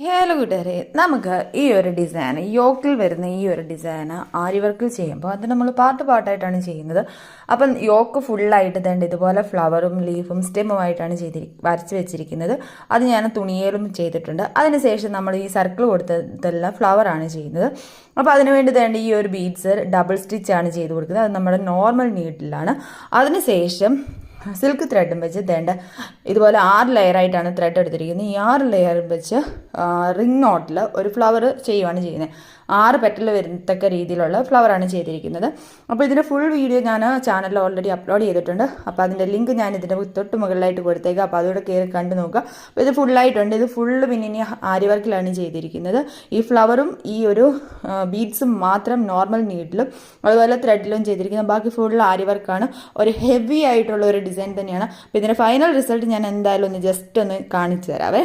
Hello കൂട്ടുകാരെ നമുക്ക് ഈ ഒരു ഡിസൈൻ യോക്കിൽ വരുന്ന ഈ ഒരു ഡിസൈൻ ആര്യവർക്കിൽ ചെയ്യുമ്പോൾ അത് നമ്മൾ പാർട്ട് പാർട്ടായിട്ടാണ് ചെയ്യുന്നത്. അപ്പം യോക്ക് ഫുള്ളായിട്ട് തന്നെ ഇതുപോലെ ഫ്ലവറും ലീഫും സ്റ്റെമ്മുമായിട്ടാണ് ചെയ്തി വരച്ച് വെച്ചിരിക്കുന്നത്. അത് ഞാൻ തുണിയേലും ചെയ്തിട്ടുണ്ട്. അതിനുശേഷം നമ്മൾ ഈ സർക്കിൾ കൊടുത്തതെല്ലാം ഫ്ലവറാണ് ചെയ്യുന്നത്. അപ്പോൾ അതിനുവേണ്ടി തന്നെ ഈ ഒരു ബീഡ്സ് ഡബിൾ സ്റ്റിച്ചാണ് ചെയ്ത് കൊടുക്കുന്നത്. അത് നമ്മുടെ നോർമൽ നീഡിലാണ് അതിനുശേഷം സിൽക്ക് ത്രെഡും വെച്ച് തേണ്ട ഇതുപോലെ ആറ് ലെയറായിട്ടാണ് ത്രെഡ് എടുത്തിരിക്കുന്നത്. ഈ ആറ് ലെയർ വെച്ച് റിംഗ് നോട്ടിൽ ഒരു ഫ്ലവർ ചെയ്യുവാണ് ചെയ്യുന്നത്. ആറ് പെറ്റൽ വരുന്നത്തക്ക രീതിയിലുള്ള ഫ്ലവറാണ് ചെയ്തിരിക്കുന്നത്. അപ്പോൾ ഇതിന്റെ ഫുൾ വീഡിയോ ഞാൻ ചാനലിൽ ഓൾറെഡി അപ്ലോഡ് ചെയ്തിട്ടുണ്ട്. അപ്പോൾ അതിന്റെ ലിങ്ക് ഞാൻ ഇതിന്റെ തൊട്ട് മുകളിലായിട്ട് കൊടുത്തേക്കാം. അപ്പോൾ അതുകൂടെ കയറി കണ്ടു നോക്കുക. അപ്പോൾ ഇത് ഫുള്ളായിട്ടുണ്ട് ഇത് ഫുള്ള് പിന്നെ ഇനി ആരി വർക്കിലാണ് ചെയ്തിരിക്കുന്നത്. ഈ ഫ്ലവറും ഈ ഒരു ബീഡ്സും മാത്രം നോർമൽ നീഡിലും അതുപോലെ ത്രെഡിലും ചെയ്തിരിക്കുന്നത്. ബാക്കി ഫുൾ ആരി വർക്കാണ് ഒരു ഹെവി ആയിട്ടുള്ള ഒരു ഡിസൈൻ തന്നെയാണ്. അപ്പോൾ ഇതിന്റെ ഫൈനൽ റിസൾട്ട് ഞാൻ എന്തായാലും ഒന്ന് ജസ്റ്റ് ഒന്ന് കാണിച്ചു തരാവേ.